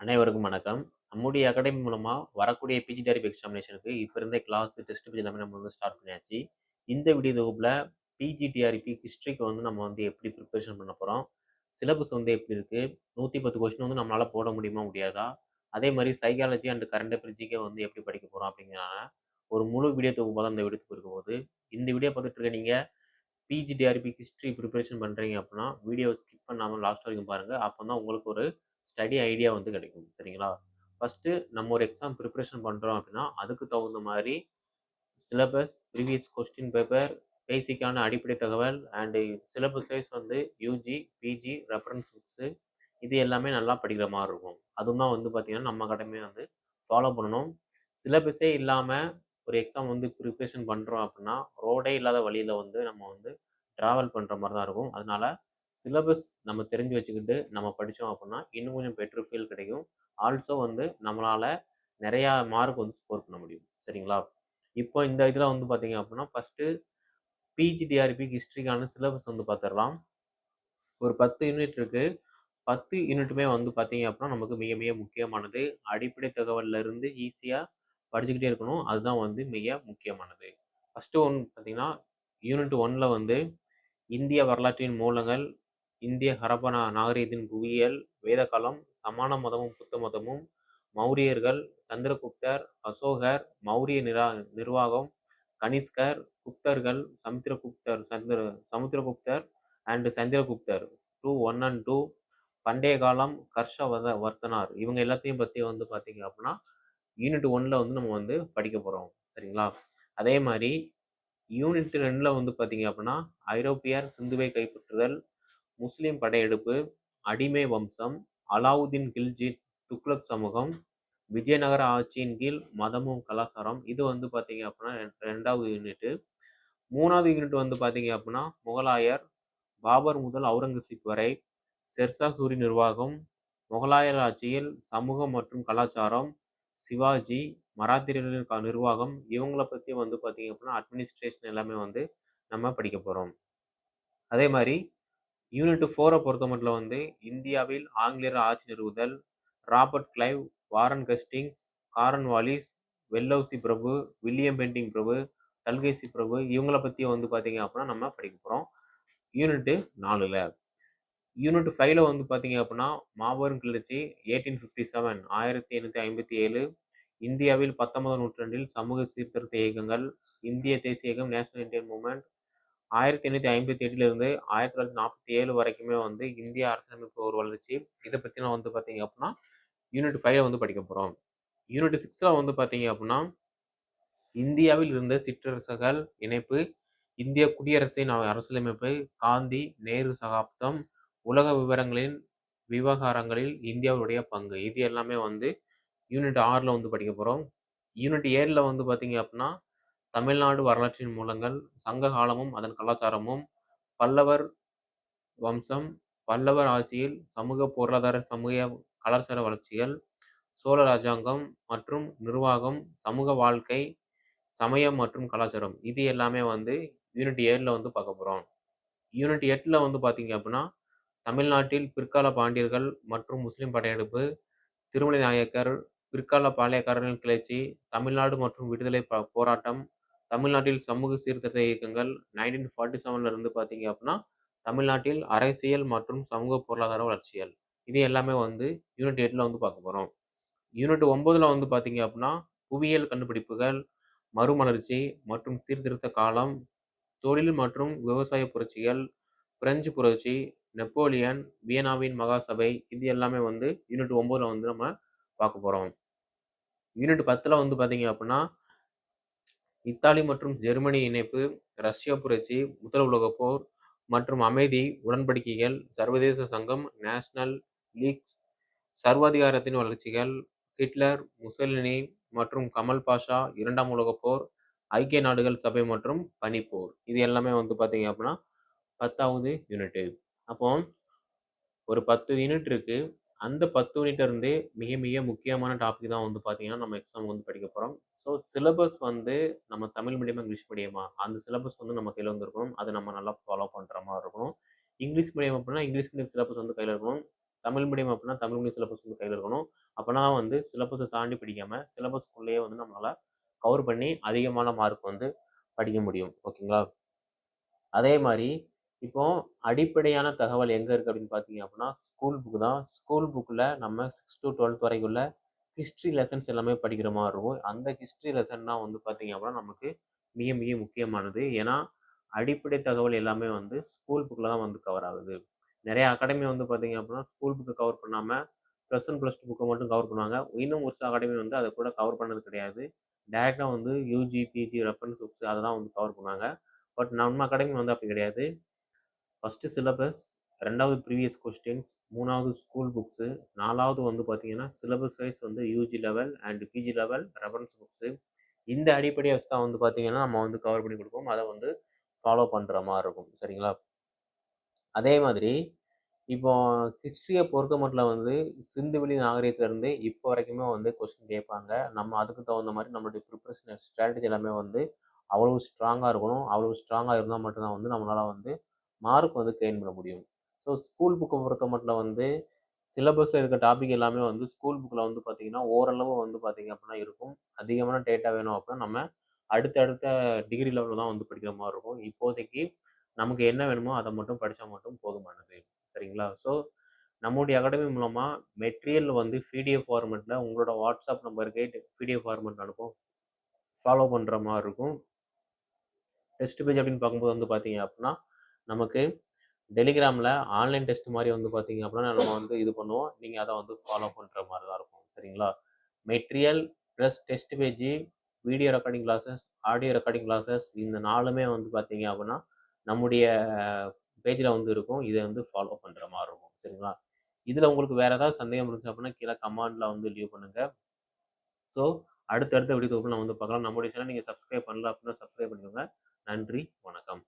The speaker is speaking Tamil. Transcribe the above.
அனைவருக்கும் வணக்கம். நம்முடைய அகாடமி மூலமாக வரக்கூடிய பிஜி டேரிப் எக்ஸாமினேஷனுக்கு இப்போ இருந்தே கிளாஸ் டெஸ்ட் பேஜ் எல்லாமே நம்ம வந்து ஸ்டார்ட் பண்ணியாச்சு. இந்த வீடியோ தொகுப்பில் பிஜிடிஆர்பி ஹிஸ்ட்ரிக்கு வந்து நம்ம வந்து எப்படி ப்ரிப்பரேஷன் பண்ண போகிறோம் சிலபஸ் வந்து எப்படி இருக்குது நூற்றி பத்து கொஸ்டின் வந்து நம்மளால் போட முடியுமா முடியாதா? அதே மாதிரி சைக்காலஜி அண்ட் கரண்ட் அஃபேர்ஜிக்கே வந்து எப்படி படிக்க போகிறோம் அப்படிங்கிறனால ஒரு முழு வீடியோ தொகுப்பாக தான் இந்த வீடியோக்கு இருக்க போது இந்த வீடியோ பார்த்துட்டு இருக்க நீங்கள் பிஜிடிஆர்பி ஹிஸ்ட்ரி ப்ரிப்பரேஷன் பண்ணுறீங்க அப்படின்னா வீடியோ ஸ்கிப் பண்ணாமல் லாஸ்ட் வரைக்கும் பாருங்கள் அப்போ தான் உங்களுக்கு ஒரு ஸ்டடி ஐடியா வந்து கிடைக்கும் சரிங்களா? ஃபஸ்ட்டு நம்ம ஒரு எக்ஸாம் ப்ரிப்பரேஷன் பண்ணுறோம் அப்படின்னா அதுக்கு தகுந்த மாதிரி சிலபஸ் ப்ரீவியஸ் கொஸ்டின் பேப்பர் பேசிக்கான அடிப்படை தகவல் அண்டு சிலபஸ் வைஸ் வந்து யூஜி பிஜி ரெஃபரன்ஸ் புக்ஸு இது எல்லாமே நல்லா படிக்கிற மாதிரி இருக்கும். அதுவும் தான் வந்து பார்த்திங்கன்னா நம்ம கடமையை வந்து ஃபாலோ பண்ணணும். சிலபஸே இல்லாமல் ஒரு எக்ஸாம் வந்து ப்ரிப்ரேஷன் பண்ணுறோம் அப்படின்னா ரோடே இல்லாத வழியில் வந்து நம்ம வந்து ட்ராவல் பண்ணுற மாதிரி தான் இருக்கும். அதனால சிலபஸ் நம்ம தெரிஞ்சு வச்சுக்கிட்டு நம்ம படித்தோம் அப்படின்னா இன்னும் கொஞ்சம் பெட்ரு ஃபீல் கிடைக்கும். ஆல்சோ வந்து நம்மளால் நிறையா மார்க் வந்து ஸ்கோர் பண்ண முடியும். சரிங்களா? இப்போ இந்த இதில் வந்து பார்த்தீங்க அப்படின்னா ஃபஸ்ட்டு பிஜிடிஆர்பி ஹிஸ்ட்ரிக்கான சிலபஸ் வந்து பார்த்துடலாம் ஒரு பத்து யூனிட் இருக்குது பத்து யூனிட்டுமே வந்து பார்த்தீங்க அப்படின்னா நமக்கு மிக மிக முக்கியமானது. அடிப்படை தகவல்ல இருந்து ஈஸியாக படிச்சுக்கிட்டே இருக்கணும். அதுதான் வந்து மிக முக்கியமானது. ஃபஸ்ட்டு ஒன் பார்த்தீங்கன்னா யூனிட் ஒன்னில் வந்து இந்திய வரலாற்றின் மூலங்கள் இந்திய ஹரப்ப நாகரீகத்தின் புவியியல் வேதகாலம் சமான மதமும் புத்த மதமும் மௌரியர்கள் சந்திரகுப்தர் அசோகர் மௌரிய நிரா நிர்வாகம் கனிஷ்கர் குப்தர்கள் Samudraguptar Chandra Samudraguptar and Chandraguptar. Two one and two பண்டைய காலம் கர்ஷவத வர்த்தனார். இவங்க எல்லாத்தையும் பற்றி வந்து பார்த்தீங்க அப்படின்னா யூனிட் ஒன்னில் வந்து நம்ம வந்து படிக்க போகிறோம் சரிங்களா? அதே மாதிரி யூனிட் ரெண்டில் வந்து பார்த்தீங்க அப்படின்னா ஐரோப்பியர் சிந்துவை கைப்பற்றுதல் முஸ்லிம் படையெடுப்பு அடிமை வம்சம் அலாவுதீன் கில்ஜி துக்ளக் சமூகம் விஜயநகர ஆட்சியின் கீழ் மதமும் கலாச்சாரம். இது வந்து பார்த்தீங்க அப்படின்னா ரெ- ரெண்டாவது யூனிட்டு மூணாவது யூனிட் வந்து பார்த்தீங்க அப்படின்னா முகலாயர் பாபர் முதல் அவுரங்கசீப் வரை செர்சா சூரி நிர்வாகம் முகலாயர் ஆட்சியில் சமூகம் மற்றும் கலாச்சாரம் சிவாஜி மராத்திரியர்களின் நிர்வாகம் இவங்கள பற்றி வந்து பார்த்தீங்க அப்படின்னா அட்மினிஸ்ட்ரேஷன் எல்லாமே வந்து நம்ம படிக்க போகிறோம் அதே மாதிரி யூனிட் ஃபோரை பொறுத்த மட்டும் வந்து இந்தியாவில் ஆங்கிலேயர் ஆட்சி நிறுவுதல் Robert Clive Warren Hastings Cornwallis Wellesley பிரபு வில்லியம் பெண்டிங் பிரபு டல்கேசி பிரபு இவங்கள பற்றி வந்து பார்த்தீங்க அப்படின்னா நம்ம படிக்க போகிறோம் யூனிட்டு நாலில். யூனிட் ஃபைவ்ல வந்து பார்த்தீங்க அப்படின்னா மாபெரும் கிளர்ச்சி எயிட்டீன் ஃபிஃப்டி செவன் ஆயிரத்தி எண்ணூற்றி ஐம்பத்தி ஏழு இந்தியாவில் பத்தொன்பதாம் நூற்றாண்டில் சமூக சீர்திருத்த இயக்கங்கள் இந்திய தேசிய இயக்கம் நேஷனல் இந்தியன் மூமெண்ட் ஆயிரத்தி எண்ணூற்றி ஐம்பத்தி எட்டுலேருந்து ஆயிரத்தி தொள்ளாயிரத்தி நாற்பத்தி ஏழு வரைக்குமே வந்து இந்திய அரசியலமைப்பு ஒரு வளர்ச்சி. இதை பற்றிலாம் வந்து பார்த்தீங்க அப்படின்னா யூனிட் ஃபைவ்ல வந்து படிக்க போகிறோம் யூனிட் சிக்ஸில் வந்து பார்த்தீங்க அப்படின்னா இந்தியாவில் இருந்த சிற்றரசுகள் இணைப்பு இந்திய குடியரசின் அரசியலமைப்பு காந்தி நேரு சகாப்தம் உலக விவரங்களின் விவகாரங்களில் இந்தியாவுடைய பங்கு. இது எல்லாமே வந்து யூனிட் ஆறில் வந்து படிக்க போகிறோம் யூனிட் ஏழில் வந்து பார்த்தீங்க அப்படின்னா தமிழ்நாடு வரலாற்றின் மூலங்கள் சங்க காலமும் அதன் கலாச்சாரமும் பல்லவர் வம்சம் பல்லவர் ஆட்சியில் சமூக பொருளாதார சமூக கலாச்சார வளர்ச்சிகள் சோழ ராஜாங்கம் மற்றும் நிர்வாகம் சமூக வாழ்க்கை சமயம் மற்றும் கலாச்சாரம். இது எல்லாமே வந்து யூனிட் ஏழில் வந்து பார்க்க போகிறோம் யூனிட் எட்டில் வந்து பார்த்தீங்க அப்படின்னா தமிழ்நாட்டில் பிற்கால பாண்டியர்கள் மற்றும் முஸ்லிம் படையெடுப்பு திருமலை நாயக்கர் பிற்கால பாளையக்காரர்கள் கிளர்ச்சி தமிழ்நாடு மற்றும் விடுதலை போராட்டம் தமிழ்நாட்டில் சமூக சீர்திருத்த இயக்கங்கள் நைன்டீன் ஃபார்ட்டி செவன்ல இருந்து பார்த்தீங்க அப்படின்னா தமிழ்நாட்டில் அரசியல் மற்றும் சமூக பொருளாதார வளர்ச்சிகள். இது எல்லாமே வந்து யூனிட் எட்டில் வந்து பார்க்க போகிறோம் யூனிட் ஒன்பதில் வந்து பார்த்தீங்க அப்படின்னா புவியியல் கண்டுபிடிப்புகள் மறுமலர்ச்சி மற்றும் சீர்திருத்த காலம் தொழில் மற்றும் விவசாய புரட்சிகள் பிரெஞ்சு புரட்சி நெப்போலியன் வியனாவின் மகாசபை இது எல்லாமே வந்து யூனிட் ஒம்பதில் வந்து நம்ம பார்க்க போகிறோம் யூனிட் பத்தில் வந்து பார்த்தீங்க அப்படின்னா இத்தாலி மற்றும் ஜெர்மனி இணைப்பு ரஷ்யா புரட்சி முதல் உலகப் போர் மற்றும் அமைதி உடன்படிக்கைகள் சர்வதேச சங்கம் நேஷனல் லீக்ஸ் சர்வாதிகாரத்தின் வளர்ச்சிகள் ஹிட்லர் முசலினி மற்றும் கமல் பாஷா இரண்டாம் உலகப் போர் ஐக்கிய நாடுகள் சபை மற்றும் பனிப்போர். இது எல்லாமே வந்து பார்த்தீங்க அப்படின்னா பத்தாவது யூனிட்டு. அப்போ ஒரு பத்து யூனிட் இருக்கு. அந்த பத்து மணிகிட்ட இருந்தே மிக மிக முக்கியமான டாபிக் தான் வந்து பார்த்தீங்கன்னா நம்ம எக்ஸாம் வந்து படிக்க போகிறோம் ஸோ சிலபஸ் வந்து நம்ம தமிழ் மீடியமா இங்கிலீஷ் மீடியமா அந்த சிலபஸ் வந்து நம்ம கையில் வந்துருக்கணும். அதை நம்ம நல்லா ஃபாலோ பண்ணுற மாதிரி இருக்கணும். இங்கிலீஷ் மீடியம் அப்படின்னா இங்கிலீஷ் மீடியம் சிலபஸ் வந்து கையில் இருக்கணும். தமிழ் மீடியம் அப்படின்னா தமிழ் மீடியம் சிலபஸ் வந்து கையில் இருக்கணும். அப்போனா வந்து சிலபஸை தாண்டி படிக்காமல் சிலபஸ்க்குள்ளேயே வந்து நம்மளால் கவர் பண்ணி அதிகமான மார்க் வந்து படிக்க முடியும். ஓகேங்களா அதே மாதிரி இப்போ அடிப்படையான தகவல் எங்கே இருக்குது அப்படின்னு பார்த்தீங்க அப்படின்னா ஸ்கூல் புக்கு தான். ஸ்கூல் புக்கில் நம்ம சிக்ஸ் டு டுவெல்த் வரைக்குள்ள ஹிஸ்ட்ரி லெசன்ஸ் எல்லாமே படிக்கிற மாதிரி இருக்கும். அந்த ஹிஸ்ட்ரி லெசன்னா வந்து பார்த்தீங்க அப்படின்னா நமக்கு மிக மிக முக்கியமானது. ஏன்னா அடிப்படை தகவல் எல்லாமே வந்து ஸ்கூல் புக்கில் தான் வந்து கவர் ஆகுது. நிறைய அகாடமி வந்து பார்த்தீங்க அப்படின்னா ஸ்கூல் புக்கை கவர் பண்ணாமல் ப்ளஸ் ஒன் ப்ளஸ் டூ புக்கை மட்டும் கவர் பண்ணுவாங்க. இன்னும் ஒரு சில அகாடமி வந்து அதை கூட கவர் பண்ணது கிடையாது. டேரெக்டாக வந்து யூஜி பிஜி ரெஃபரன்ஸ் புக்ஸ் அதெல்லாம் வந்து கவர் பண்ணுவாங்க. பட் நம்ம அகாடமி வந்து அப்படி கிடையாது. ஃபஸ்ட்டு சிலபஸ் ரெண்டாவது ப்ரீவியஸ் கொஸ்டின்ஸ் மூணாவது ஸ்கூல் புக்ஸு நாலாவது வந்து பார்த்தீங்கன்னா சிலபஸ் வைஸ் வந்து UG level and PG level reference books இந்த அடிப்படையை வச்சு தான் வந்து பார்த்தீங்கன்னா நம்ம வந்து கவர் பண்ணி கொடுப்போம். அதை வந்து ஃபாலோ பண்ணுற மாதிரி இருக்கும். சரிங்களா? அதே மாதிரி இப்போ ஹிஸ்ட்ரியை பொறுத்த மட்டும் வந்து சிந்துவெளி நாகரீகத்திலேருந்து இப்போ வரைக்குமே வந்து கொஸ்டின் கேட்பாங்க. நம்ம அதுக்கு தகுந்த மாதிரி நம்மளுடைய ப்ரிப்ரேஷன் ஸ்ட்ராட்டஜி எல்லாமே வந்து அவ்வளோ ஸ்ட்ராங்காக இருக்கணும். அவ்வளோ ஸ்ட்ராங்காக இருந்தால் மட்டும்தான் வந்து நம்மளால் வந்து மார்க் வந்து கெயின் பண்ண முடியும். ஸோ ஸ்கூல் புக்கை பொறுத்த மட்டும் வந்து சிலபஸில் இருக்க டாபிக் எல்லாமே வந்து ஸ்கூல் புக்கில் வந்து பார்த்திங்கன்னா ஓரளவு வந்து பார்த்திங்க அப்படின்னா இருக்கும். அதிகமான டேட்டா வேணும் அப்படின்னா நம்ம அடுத்தடுத்த டிகிரி லெவலில் தான் வந்து படிக்கிற மாதிரி இருக்கும். இப்போதைக்கு நமக்கு என்ன வேணுமோ அதை மட்டும் படித்தா மட்டும் போதுமானது. சரிங்களா? ஸோ நம்முடைய அகாடமி மூலமாக மெட்டீரியல் வந்து பிடிஎஃப் ஃபார்மெட்டில் உங்களோட வாட்ஸ்அப் நம்பருக்கு பிடிஎஃப் ஃபார்மெட் அனுப்பும் ஃபாலோ பண்ணுற மாதிரி இருக்கும். டெஸ்ட் பேஜ் அப்படின்னு பார்க்கும்போது வந்து பார்த்தீங்க அப்படின்னா நமக்கு டெலிகிராமில் ஆன்லைன் டெஸ்ட் மாதிரி வந்து பார்த்தீங்க அப்படின்னா நம்ம வந்து இது பண்ணுவோம். நீங்கள் அதை வந்து ஃபாலோ பண்ணுற மாதிரி தான் இருக்கும். சரிங்களா? Material plus test page video recording classes audio recording classes இந்த நாலுமே வந்து பார்த்தீங்க அப்படின்னா நம்முடைய பேஜில் வந்து இருக்கும். இதை வந்து ஃபாலோ பண்ணுற மாதிரி இருக்கும். சரிங்களா? இதில் உங்களுக்கு வேறு ஏதாவது சந்தேகம் இருந்துச்சு அப்படின்னா கீழே கமாண்டில் வந்து லீவ் பண்ணுங்கள் ஸோ அடுத்தடுத்த வீடியோ தொகுப்பு நான் வந்து பார்க்கலாம். நம்முடைய சேனல் நீங்கள் சப்ஸ்கிரைப் பண்ணல அப்படின்னா சப்ஸ்கிரைப் பண்ணிக்கோங்க. நன்றி வணக்கம்.